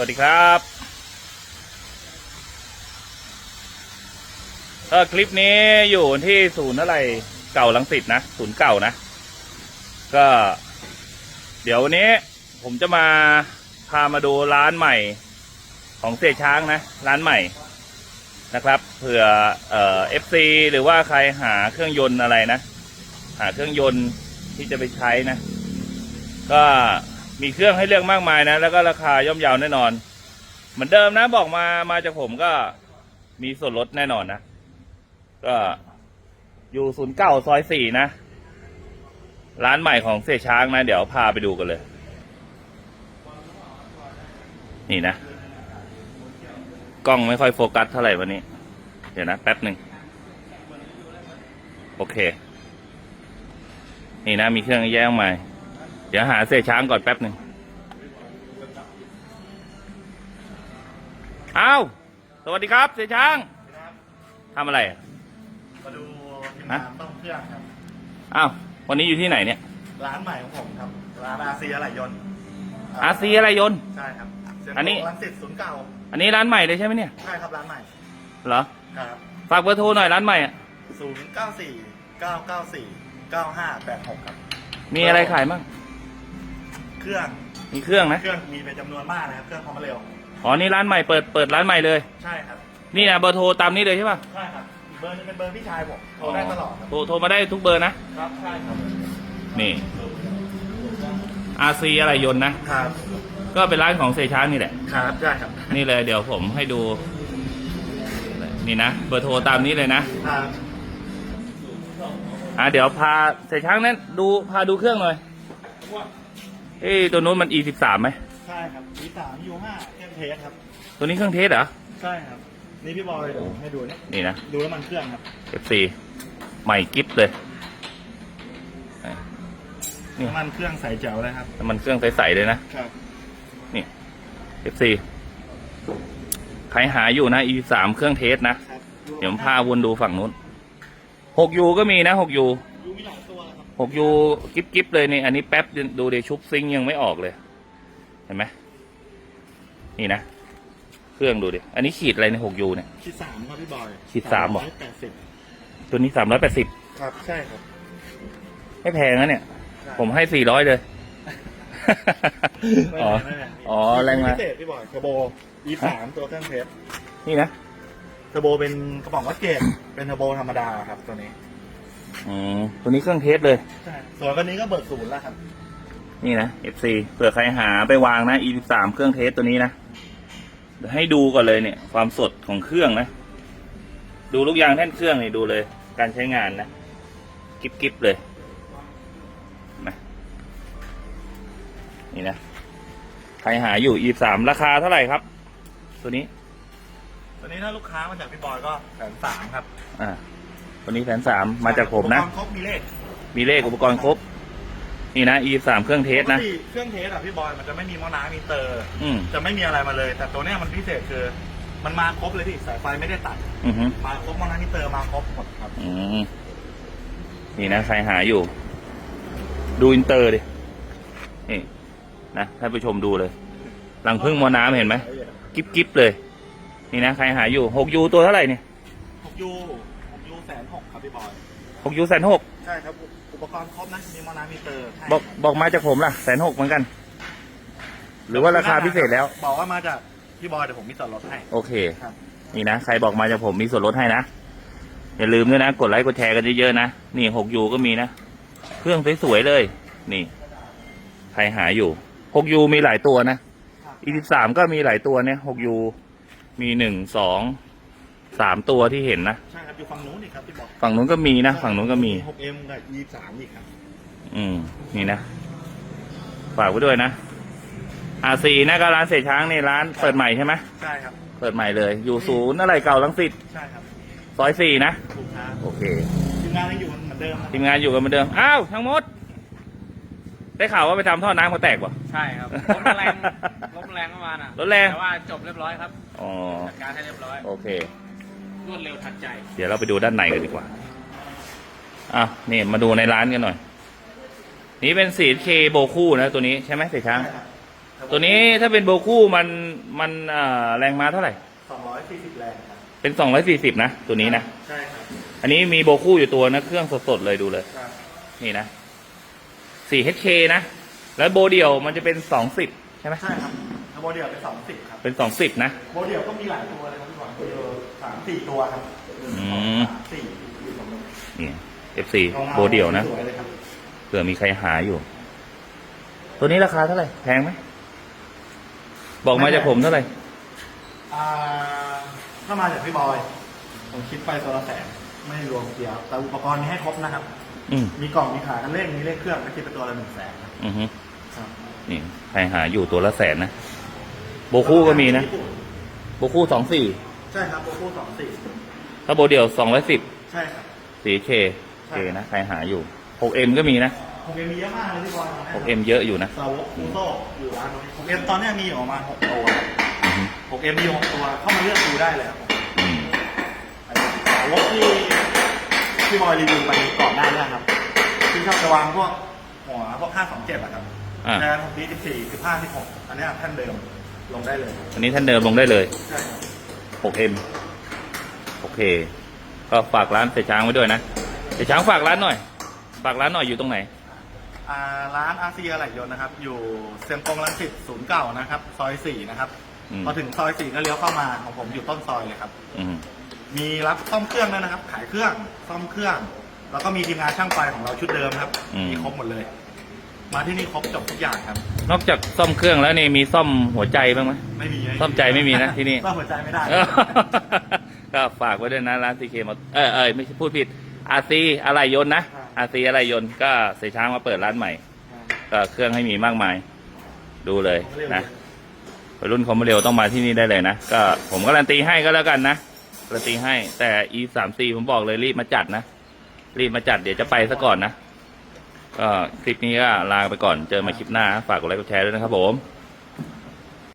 สวัสดีครับก็คลิปนี้อยู่ที่ศูนย์อะไรเก่าลังสิตนะ ศูนย์เก่านะ ก็ เดี๋ยววันนี้ ผมจะมาพามาดูร้านใหม่ ของเสียช้างนะ ร้านใหม่นะครับเผื่อเอ่อฟซีหรือว่าใครหาเครื่องยนต์อะไรนะ หาเครื่องยนต์ที่จะไปใช้นะ ก็ มีเครื่องให้เลือกมากมายนะ แล้วก็ราคาย่อมเยาวแน่นอน เหมือนเดิมนะบอกมามาจากผมก็มีส่วนลดแน่นอนนะ ก็อยู่ศูนย์เก้าซอยสี่นะ ร้านใหม่ของเสยช้างนะ เดี๋ยวพาไปดูกันเลย นี่นะ กล้องไม่ค่อยโฟกัสเท่าไหร่วันนี้ เดี๋ยวนะ แป๊บหนึ่งโอเค นี่นะมีเครื่องแยกออกมา เดี๋ยวหาเสยช้างก่อนแป๊บหนึ่งอ้าวสวัสดีครับเสยช้างทำอะไรอะมาดูทีมฮะงานต้องเครื่องครับ อ้าววันนี้อยู่ที่ไหนเนี่ยร้านใหม่ของผมครับ ร้านอาซีอะไหล่ยนต์อาซีอะไรยนต์ ใช่ครับเซ็นอันนี้ทรัลลังสิตศูนย์เก่าอันนี้ร้านใหม่เลยใช่ไหมเนี่ยใช่ครับร้านใหม่เหรอครับฝากเบอร์โทรหน่อยร้านใหม่อะศูนย์เก้าสี่เก้าเก้าสี่เก้าห้าแปดหกครับมีอะไรขายบ้างเค รื่อง มีเครื่องนะ เครื่องมีเป็นจำนวนมากนะครับ เครื่องความเร็ว อ๋อ นี่ร้านใหม่เปิด เปิดร้านใหม่เลย ใช่ครับ นี่นะเบอร์โทรตามนี้เลยใช่ป่ะ ใช่ครับอีกเบอร์นึงเป็นเบอร์พี่ชายผม โทรได้ตลอดครับโทรโทรมาได้ทุกเบอร์นะ ครับ ใช่ครับ นี่อาซีอะไรยนต์นะ ครับ ก็เป็นร้านของเซช้างนี่แหละ ครับ ใช่ครับ นี่เลยเดี๋ยวผมให้ดู นี่นะ เบอร์โทรตามนี้เลยนะ ครับอะเดี๋ยวพาเซช้างนั้นดูพาดูเครื่องหน่อย เอ้ยตัวนู้นมัน e 1 3ไหม ใช่ครับมีสามยูห้าเครื่องเทสครับ ตัวนี้เครื่องเทสเหรอ ใช่ครับ นี่พี่บอยเดี๋ยวให้ดูเนี่ยนี่นะ ดูแล้วมันเครื่องครับ FC ใหม่กิฟเลย นี่ น้ำมันเครื่องใสแจ๋วเลยครับน้ำมันเครื่องใสๆเลยนะ ครับนี่ FC ใครหาอยู่นะ e 3เครื่องเทสนะ ครับเดี๋ยวผมพาวนดูฝั่งนู้น 6U ก็มีนะ 6U ยูมีหลาย ตัวครับ 6U กิฟกิฟเลยนี่ อันนี้แป๊บดูเดชุบซิงค์ยังไม่ออกเลย เห็นไหมนี่นะ เครื่องดูดิ อันนี้ขีดอะไรใน 6U เนี่ย ขีดสามครับพี่บอยขีดสามเหรอ แปดสิบตัวนี้380ครับ ใช่ครับไม่แพงนะเนี่ยใช่ผมให้400เลยไม่อ๋อแพงไม่แพงอ๋อแรงมาพิเศษพี่บอยเทอร์โบ e สามตัวเครื่องเทสนี่นะเทอร์โบเป็นกระป๋องวัดเกรดเป็นเทอร์โบธรรมดาครับตัวนี้ อืมตัวนี้เครื่องเทสเลย ใช่ส่วนตัวนี้ก็เบิกศูนย์แล้วครับ นี่นะ FC เผื่อใครหาไปวางนะ E13 เครื่องเทสตัวนี้นะเดี๋ยวให้ดูก่อนเลยเนี่ย ความสดของเครื่องนะ ดูลูกยางแท่นเครื่องนี่ดูเลย การใช้งานนะกิบกิบเลยนะนี่นะ ใครหาอยู่ E3 ราคาเท่าไหร่ครับ ตัวนี้ตัวนี้ถ้าลูกค้ามาจากพี่บอยก็แสนสามครับ อ่าตั วนี้แสนสามมาจากผมนะ อุปกรณ์ครบมีเลขมีเลขอุปกรณ์ครบ นี่นะ E3 เครื่องเทสนะ ปกติเครื่องเทสอะพี่บอยมันจะไม่มีหมอน้ำมีเตอร์ อืมจะไม่มีอะไรมาเลย แต่ตัวเนี้ยมันพิเศษคือ มันมาครบเลยพี่สายไฟไม่ได้ตัด อือฮึมาครบหมอน้ำมีเตอร์มาครบหมดครับ อืมนี่นะใครหาอยู่ ดูอินเตอร์ดิ นี่นะท่านผู้ชมดูเลยรังพึ่งมอน้ำเห็นไหม กิ๊บกิ๊บเลย นี่นะใครหาอยู่หกยูตัวเท่าไหร่เนี่ยหก ยูหกยูแสนหกครับพี่บอยหกยูแสนหกใช่ครับ อุปกรณ์ครบนะมีหมอน้ำมีเตอร์ใช่บอกบอกมาจากผมล่ะแสนหกเหมือนกัน หรือว่าราคาพิเศษแล้ว บอกว่ามาจากพี่บอยเดี๋ยวผมมีส่วนลดให้ โอเค ครับ นี่นะ ใครบอกมาจากผมมีส่วนลดให้นะ อย่าลืมด้วยนะ กดไลค์กดแชร์กันเยอะๆนะ นี่หกยูก็มีนะ เครื่องสวยๆเลย นี่ ใครหาอยู่หกยูมีหลายตัวนะ อีสิบสามก็มีหลายตัวเนี่ยหกยูมีหนึ่งสอง สามตัวที่เห็นนะ ใช่ครับอยู่ฝั่งนู้นอีกครับพี่บอยฝั่งนู้นก็มีนะ ฝั่งนู้นก็มี หกเอ็มกับยี่สามอีกครับ อืม นี่นะ ฝากไว้ด้วยนะอาซีนะก็ร้านเสช้างนี่ร้านเปิดใหม่ใช่ไหมใช่ครับ เปิดใหม่เลย อยู่ศูนย์อะไรเก่าลังสิตใช่ครับซอยสี่นะ ถูกครับโอเค ทีมงานยังอยู่เหมือนเดิมนะทีมงานอยู่กันเหมือนเดิม อ้าวทั้งหมด ได้ข่าวว่าไปทำท่อน้ำเขาแตกป่ะ ใช่ครับลมแรงลมแรงเมื่อวานอะรถแรง แต่ว่าจบเรียบร้อยครับ อ๋อ จัดการให้เรียบร้อย โอเค รวดเร็วทันใจ เดี๋ยวเราไปดูด้านในกันดีกว่า อะ นี่มาดูในร้านกันหน่อย นี่เป็นสีเคโบคู่นะตัวนี้ใช่ไหมเสช้างใช่ครับตัวนี้ถ้าเป็นโบคู่มันมันเอ่อแรงม้าเท่าไหร่240แรงครับเป็นสองร้อยสี่สิบนะตัวนี้นะ ใช่ครับ อันนี้มีโบคู่อยู่ตัวนะเครื่องสดๆเลยดูเลยครับนี่นะ 4HK นะ แล้วโบเดี่ยวมันจะเป็น20ใช่ไหมใช่ครับ โบเดียวเป็น20ครับ เป็น20นะโบเดียวก็มีหลายตัวเลยครับพี่บอลโบเดียวสามสี่ตัวครับอืม สามสี่นี่ FC โบเดี่ยวนะสวยเลยครับเผื่อมีใครหาอยู่ ตัวนี้ราคาเท่าไหร่ แพงไหม บอกมาจากผมเท่าไหร่ อ่าถ้ามาจากพี่บอย ผมคิดไปตัวละแสนไม่รวมเกียร์แต่อุปกรณ์มีให้ครบนะครับ อืมมีกล่องมีขากันเร่งมีเลขเครื่องก็คิดเป็นตัวละหนึ่งแสนครับอือฮึครับ นี่ ใครหาอยู่ตัวละแสนนะ โบคู่ก็มีนะ โบคู่สองสี่ใช่ครับโบคู่สองสี่ถ้าโบเดี่ยวสองร้อยสิบใช่ครับสีเคเคนะใครหาอยู่ 6M ก็มีนะผมเอ็มมีเยอะมากเลยพี่บอย 6M เยอะอยู่นะสาวกคูโซ่อยู่ร้านนี้ผมเอ็มตอนเนี้ยมีอยู่ประมาณหกตัวอือฮึผมเอ็มมีอยู่หกตัวเข้ามาเลือกดูได้เลยครับอืมไอ้สาวกที่ที่บอยรีวิวไปก่อนหน้านี้ครับที่ชอบจะวางพวกหัวพวกห้าสองเจ็ดอะครับอะแทนของปีสิบสี่สิบห้าสิบหกอันเนี้ยแท่นเดิม ลงได้เลยอันนี้ท่านเดิมลงได้เลย ใช่ครับ 6M โอเค ก็ฝากร้านเสยช้างไว้ด้วยนะเสยช้างฝากร้านหน่อย ฝากร้านหน่อยอยู่ตรงไหน อ่าร้านอาเซียอะไหล่ยนต์นะครับ อยู่เซียงกงลังสิตศูนย์เก่านะครับ ซอยสี่นะครับอืม พอถึงซอยสี่ก็เลี้ยวเข้ามาของผมอยู่ต้นซอยเลยครับ อืมมีรับซ่อมเครื่องด้วยนะครับ ขายเครื่องซ่อมเครื่อง แล้วก็มีทีมงานช่างไฟของเราชุดเดิมครับอืมมีครบหมดเลย มาที่นี่ครบจบทุกอย่างครับ นอกจากซ่อมเครื่องแล้วนี่มีซ่อมหัวใจบ้างไหม ไม่มีซ่อมใจไม่มีนะที่นี่ ซ่อมหัวใจไม่ได้ ก็ฝากไว้ด้วยนะร้านซีเคมเออเออไม่ใช่พูดผิดอาซีอะไรยนต์นะอาซีอะไรยนต์ก็เสยช้างมาเปิดร้านใหม่ ก็เครื่องให้มีมากมาย ดูเลยนะวัยรุ่นคอมเร็วต้องมาที่นี่ได้เลยนะ ก็ผมการันตีให้ก็แล้วกันนะการันตีให้แต่ e สามผมบอกเลยรีบมาจัดนะ รีบมาจัดเดี๋ยวจะไปซะก่อนนะ ก็คลิปนี้ก็ลาไปก่อนเจอมาคลิปหน้า ฝากกดไลค์กดแชร์ด้วยนะครับผม